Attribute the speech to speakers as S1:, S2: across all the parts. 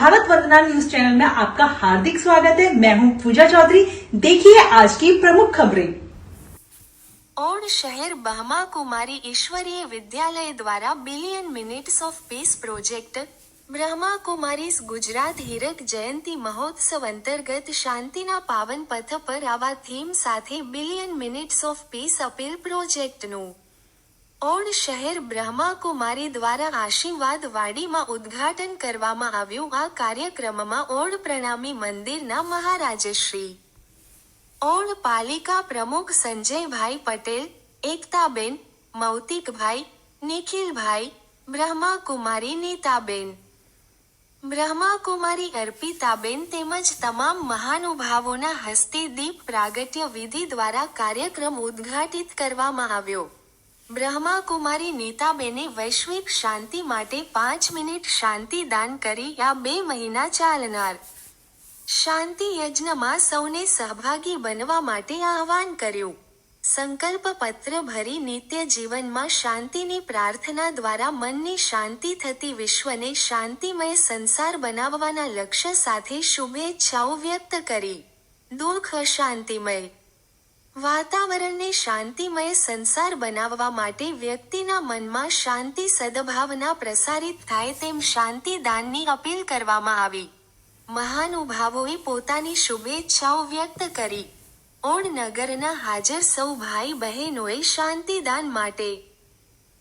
S1: भारत वंदना news channel में आपका हार्दिक स्वागत है मैं हूं पूजा चौधरी देखिए आज की प्रमुख खबरें
S2: ઓડ શહેર બહમા કુમારી ઈશ્વરીય વિદ્યાલય દ્વારા billion minutes of peace project Brahma Kumaris Gujarat હીરક જયંતી મહોત્સવ અંતર્ગત શાંતિના પાવન પથ પર આવા થીમ સાથે billion minutes of peace appeal પ્રોજેક્ટનું ઓડ શહેર બ્રહ્મા કુમારી દ્વારા આશીર્વાદ વાડીમાં ઉદ્ઘાટન કરવામાં આવ્યું. આ કાર્યક્રમમાં ઓણ પ્રણામી મંદિરના મહારાજશ્રી. ઓણ પાલિકા પ્રમુખ સંજયભાઈ પટેલ, એકતાબેન, મૌતિકભાઈ, નિખિલભાઈ, બ્રહ્માકુમારી નીતાબેન. બ્રહ્માકુમારી અર્પિતાબેન તેમજ તમામ મહાનુભાવોના હસ્તે દીપ પ્રાગટ્ય વિધિ દ્વારા કાર્યક્રમ ઉદ્ઘાટિત કરવામાં આવ્યો. બ્રહ્માકુમારી નીતાબેને વૈશ્વિક શાંતિ માટે પાંચ મિનિટ શાંતિ દાન કરી આ બે મહિના ચાલનાર. શાંતિ યજ્ઞમાં સૌને સહભાગી બનવા માટે આહવાન કર્યું. સંકલ્પ પત્ર ભરી નિત્ય જીવનમાં શાંતિની પ્રાર્થના દ્વારા મનની શાંતિ થતી વિશ્વને શાંતિમય સંસાર બનાવવાના લક્ષ્ય સાથે શુભેચ્છાઓ વ્યક્ત કરી. દુઃખ અશાંતિમય વાતાવરણને શાંતિમય સંસાર બનાવવા માટે વ્યક્તિના મનમાં શાંતિ સદભાવના પ્રસારિત થાય તેમ શાંતિદાનની અપીલ કરવામાં આવી. મહાનુભાવોએ પોતાની શુભેચ્છાઓ વ્યક્ત કરી. ઓણ નગરના હાજર સૌ ભાઈ બહેનોએ શાંતિદાન માટે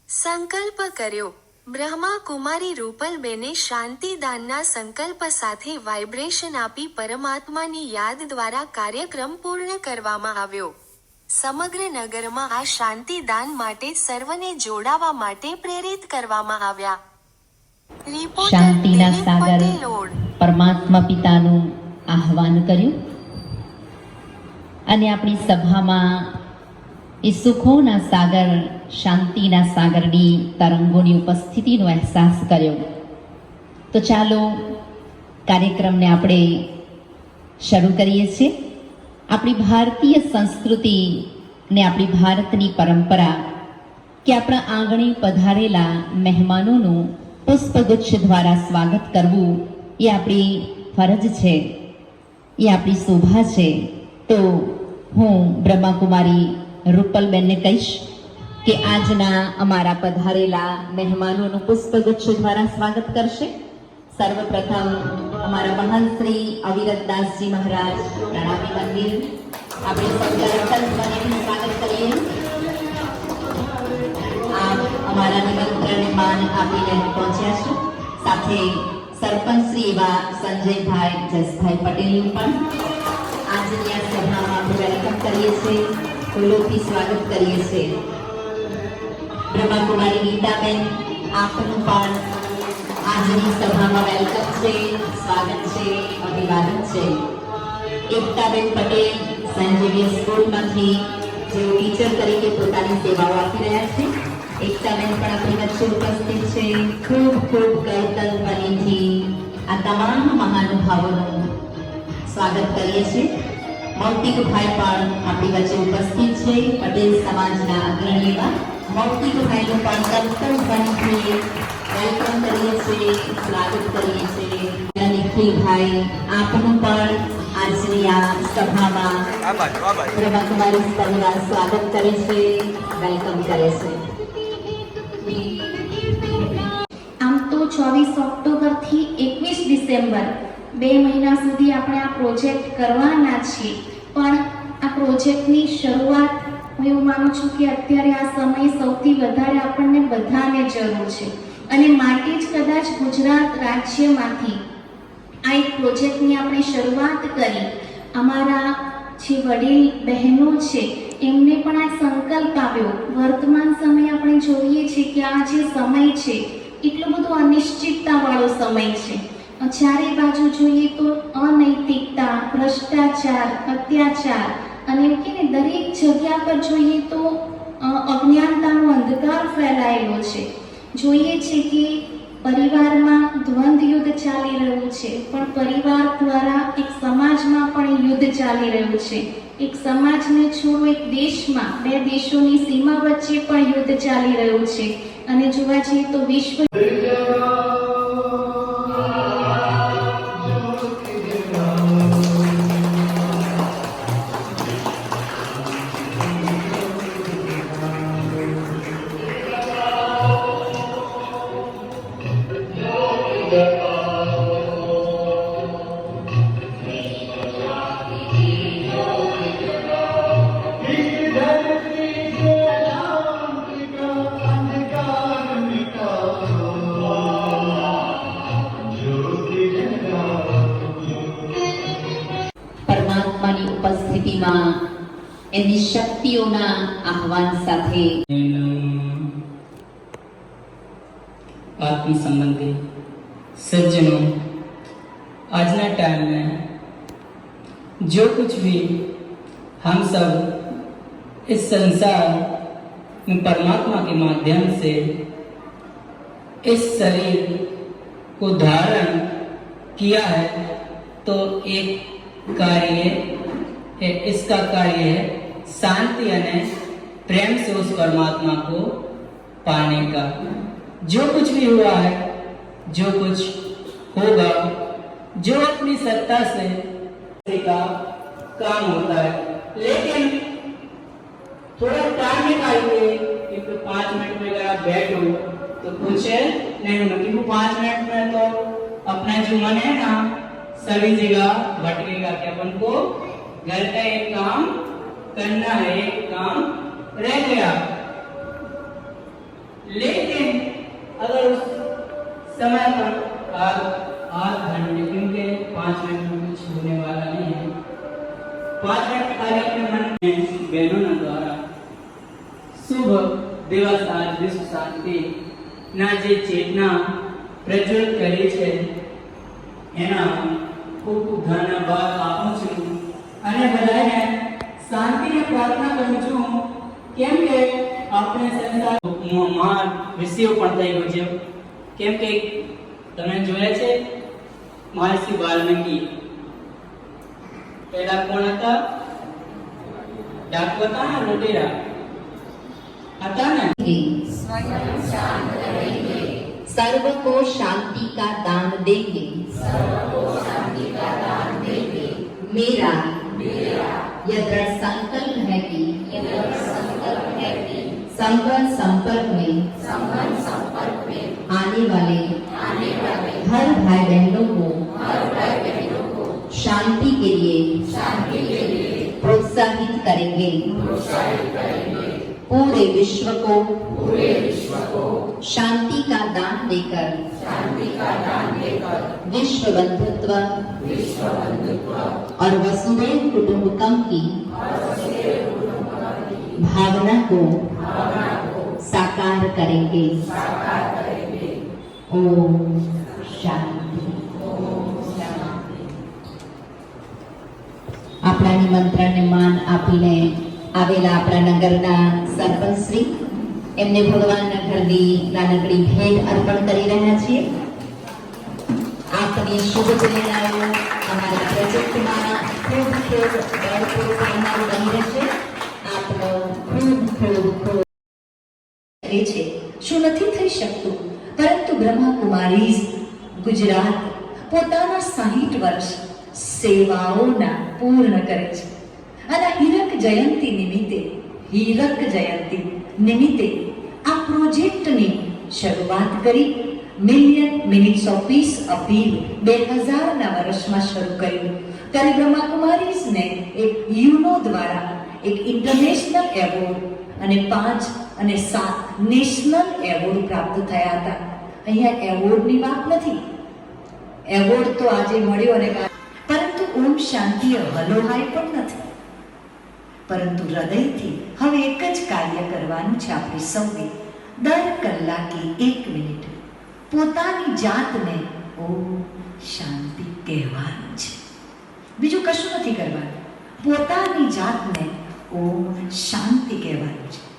S2: સંકલ્પ કર્યો. બ્રહ્મા કુમારી રૂપલબેને શાંતિદાનના સંકલ્પ સાથે વાઇબ્રેશન આપી પરમાત્માની યાદ દ્વારા કાર્યક્રમ પૂર્ણ કરવામાં આવ્યો. સમગ્ર નગરમાં આ શાંતિદાન માટે સર્વને જોડાવા માટે પ્રેરિત કરવામાં આવ્યા.
S3: શાંતિના સાગર પરમાત્મા પિતાનું આહવાન કર્યું. અને આપણી સભામાં એ સુખોના સાગર શાંતિના સાગરની તરંગોની ઉપસ્થિતિનો અહેસાસ કર્યો. તો ચાલો કાર્યક્રમને આપણે શરૂ કરીએ છીએ. આપણી ભારતીય સંસ્કૃતિ ને આપણી ભારતની પરંપરા કે આપણા આંગણે પધારેલા મહેમાનોનું પુષ્પગુચ્છ દ્વારા સ્વાગત કરવું એ આપણી ફરજ છે, એ આપણી શોભા છે. તો હું બ્રહ્માકુમારી રૂપલબેનને કહીશ. કે આજના અમારા પધારેલા મહેમાનોનું પુષ્પગુચ્છ દ્વારા સ્વાગત કરશે. સર્વપ્રથમ અમારા મહાન શ્રી અવિરતદાસજી મહારાજ પ્રણામી મંદિર. આપણે સ્વાગત કરીએ. અમારા નિમંત્રણને માન આપીને પહોંચ્યા છું. સાથે સરપંચ શ્રી એવા સંજયભાઈ જસભાઈ પટેલ પણ આજની આ સભામાં આપણે વેલકમ કરીએ છીએ. ફૂલોથી સ્વાગત કરીએ છીએ. બ્રહ્માકુમારી ગીતાબેન આપનું પણ આજની સભામાં વેલકમ છે, સ્વાગત છે, અભિવાદન છે. એકતાબેન પટેલ સંજીવી સ્કૂલમાંથી, જેઓ ટીચર તરીકે પોતાની સેવાઓ આપી રહ્યા છે. એકતાબેન પણ આપણી વચ્ચે ઉપસ્થિત છે. ખૂબ ખૂબ કરતલ મનીથી આ તમામ મહાનુભાવોનું સ્વાગત કરીએ છીએ. મૌતિકભાઈ પણ આપણી વચ્ચે ઉપસ્થિત છે. પટેલ સમાજના અગ્રણી મૌતિકભાઈનું પણ મનીથી વેલકમ કરીએ છીએ સ્વાગત કરીએ છીએ નિખિલભાઈ આપનું પણ આજની આ સભામાં બ્રહ્માકુમારી પરિવાર સ્વાગત કરે છે વેલકમ કરે છે
S4: આમ તો ચોવીસ ઓક્ટોબરથી એકવીસ ડિસેમ્બર, બે મહિના સુધી આપણે આ પ્રોજેક્ટ કરવાના છીએ, પણ આ પ્રોજેક્ટની શરૂઆત હું એવું માનું છું કે અત્યારે આ સમય સૌથી વધારે આપણને બધાને જરૂર છે. અને માટે જ કદાચ ગુજરાત રાજ્યમાંથી આ એક પ્રોજેક્ટની આપણે શરૂઆત કરી. અમારા જે વડીલ બહેનો છે, એમને પણ આ સંકલ્પ આવ્યો. વર્તમાન સમય આપણે જોઈએ છીએ કે આ જે સમય છે, એટલો બધો અનિશ્ચિતતાવાળો સમય છે. ચારે બાજુ જોઈએ તો અનૈતિકતા, ભ્રષ્ટાચાર, અત્યાચાર અને એમ કે ને, દરેક જગ્યા પર જોઈએ તો અજ્ઞાનતાનો અંધકાર ફેલાયેલો છે. જોઈએ છે કે પરિવારમાં દ્વંદ યુદ્ધ ચાલી રહ્યું છે, પણ પરિવાર દ્વારા એક સમાજમાં પણ યુદ્ધ ચાલી રહ્યું છે. એક સમાજને છોડો, એક દેશમાં, બે દેશોની સીમા વચ્ચે પણ યુદ્ધ ચાલી રહ્યું છે. અને જોવા જઈએ તો વિશ્વ
S3: ઉપસ્થિતિમાં એમની શક્તિઓના આહવાન સાથે
S5: आत्म संबंधी सज्जनों આજના टाइम में जो कुछ भी हम सब इस संसार में परमात्मा के माध्यम से इस शरीर को धारण किया है तो एक कार्य है इसका कार्य है शांति અને प्रेम से उस परमात्मा को पाने का। जो कुछ भी हुआ है, जो कुछ होगा, जो अपनी सत्ता से का काम होता है। लेकिन थोड़ा टाइम निकालिए, एक तो पाँच मिनट में अगर आप बैठो तो कुछ नहीं होगा क्योंकि पाँच मिनट में तो अपना जो मन है ना, सभी जगह भटकेगा कि अपन को घर का एक काम करना है एक काम रह गया लेकिन अगर उस समय पर आप आध घंटे क्योंकि पाँच मिनट में कुछ होने वाला नहीं है पाँच मिनट खाली अपने मन में बहनों द्वारा શુભ દિવસ આજ વિશ્વ શાંતિ ના જે ચેતના પ્રજ્વલિત કરી છે એના ખૂબ ખૂબ ધન્યવાદ આપું છું અને બધાને શાંતિને પ્રાર્થના કરું છું કેમ કે આપણે સંસાર મહાન વિષયો પણ થઈ ગયો છે કેમ કે તમે જોયા છે મહર્ષિ વાલ્મીકી પહેલા કોણ હતા ડાકુ હતા ને લૂંટેરા હતા ને
S3: सर्व को शांति का दान देंगे मेरा यह दृढ़ संकल्प है कि संपर्क संपर्क में संपर्क संपर्क में आने वाले आने वाले हर भाई बहनों को हर भाई बहनों को शांति के लिए शांति के लिए प्रोत्साहित करेंगे प्रोत्साहित करेंगे पूरे विश्व को पूरे विश्व शांति का दान देकर विश्व बंधुत्व और वसुधैव कुटुंबकम की भावना को साकार करेंगे ओम शांति આપણા નિમંત્રણને માન આપીને આવેલા આપણા નગરના સરપંચશ્રી એમને ભગવાનના ઘરની નાનકડી ભેટ અર્પણ કરી રહ્યા છીએ. આપની શુભ પ્રેરણાઓ અમારા પ્રોજેક્ટમાં ખૂબ ખૂબ બળપૂર પાડનારું બની રહેશે. આપનો ખૂબ ખૂબ ખૂબ
S6: કરે છે. શું નથી થઈ શકતું? પરંતુ બ્રહ્માકુમારી ગુજરાત પોતાના સાહીઠ વર્ષ સેવાઓના પૂર્ણ કરે છે. અને હીરક જયંતિ નિમિત્તે, હીરક જયંતિ નિમિત્તે પ્રોજેક્ટની શરૂઆત કરી. Million minutes of peace appeal બે હજારના વર્ષમાં શરૂ કર્યું. ત્યારે બ્રહ્માકુમારીઝને એક યુનો દ્વારા એક ઇન્ટરનેશનલ એવોર્ડ અને પાંચ અને સાત નેશનલ એવોર્ડ પ્રાપ્ત થયા હતા. અહીંયા એવોર્ડની વાત નથી. એવોર્ડ તો આજે મળ્યો અને પરંતુ ઓમ શાંતિએ હલોહાય પણ નથી. પરંતુ હૃદયથી હવે એક જ કાર્ય કરવાનું છે આપણે સૌએ. દર કલાકે એક મિનિટ પોતાની જાતને ઓમ શાંતિ કહેવાનું છે. બીજું કશું નથી કરવાનું. પોતાની જાતને ઓમ શાંતિ કહેવાનું છે.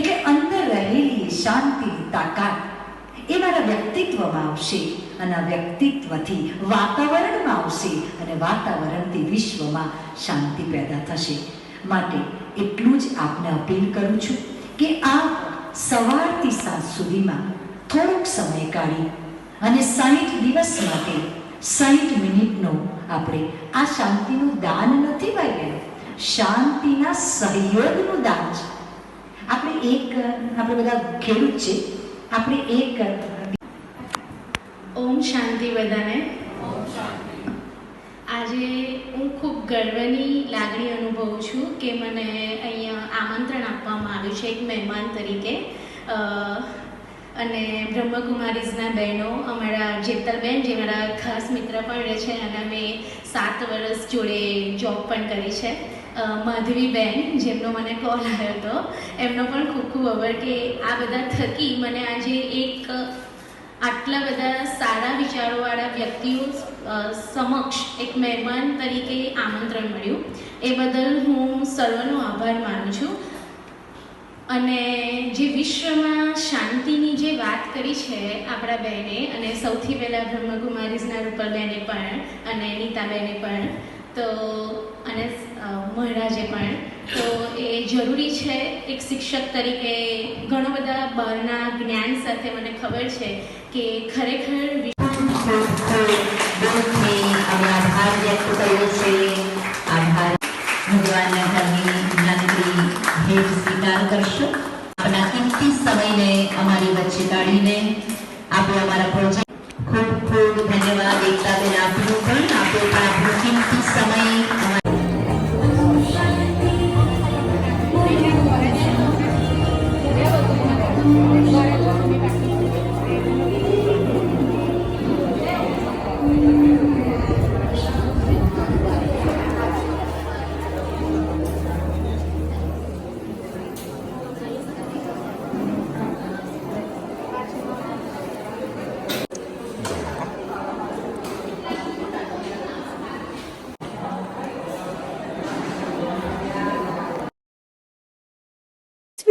S6: એટલે અંદર રહેલી શાંતિની તાકાત એ મારા વ્યક્તિત્વમાં આવશે અને વ્યક્તિત્વથી વાતાવરણમાં આવશે અને વાતાવરણથી વિશ્વમાં શાંતિ પેદા થશે. માટે એટલું જ આપને અપીલ કરું છું કે આ સવારથી સાંજ સુધીમાં થોડોક સમય કાઢી અને સાહીઠ દિવસ માટે સાહીઠ મિનિટનો આપણે આ શાંતિનું દાન નથી ભાઈ શાંતિના સહયોગનું દાન છે. આપણે એક, આપણે બધા ખેડૂત છે, આપણે એક
S7: ઓમ શાંતિ બધાને. આજે હું ખૂબ ગર્વની લાગણી અનુભવું છું કે મને આપવામાં આવ્યું છે એક મહેમાન તરીકે. અને બ્રહ્મકુમારીઝના બહેનો, અમારા જેતલબેન, જે મારા ખાસ મિત્ર પણ રહે છે અને અમે સાત વર્ષ જોડે જોબ પણ કરી છે. માધવીબેન, જેમનો મને કોલ આવ્યો હતો, એમનો પણ ખૂબ ખૂબ આભાર કે આ બધા થકી મને આજે એક આટલા બધા સારા વિચારોવાળા વ્યક્તિઓ સમક્ષ એક મહેમાન તરીકે આમંત્રણ મળ્યું. એ બદલ હું સર્વનો આભાર માનું છું. અને જે વિશ્વમાં શાંતિની જે વાત કરી છે આપણા બહેને, અને સૌથી પહેલાં બ્રહ્મકુમારીઝના રૂપલબેને પણ, અને નીતાબેને પણ, તો અને મહારાજે પણ, તો એ જરૂરી છે એક શિક્ષક તરીકે ઘણા બધા બહારના જ્ઞાન સાથે મને ખબર છે કે ખરેખર
S3: આભાર ભેટ સ્વીકાર કરશો. આપના કિંમતી સમયને અમારી વચ્ચે કાઢીને આપો અમારા પ્રોજેક્ટ ખૂબ ખૂબ ધન્યવાદ એકતાબેન આપનું પણ. આપો પણ આપણો કિંમતી સમય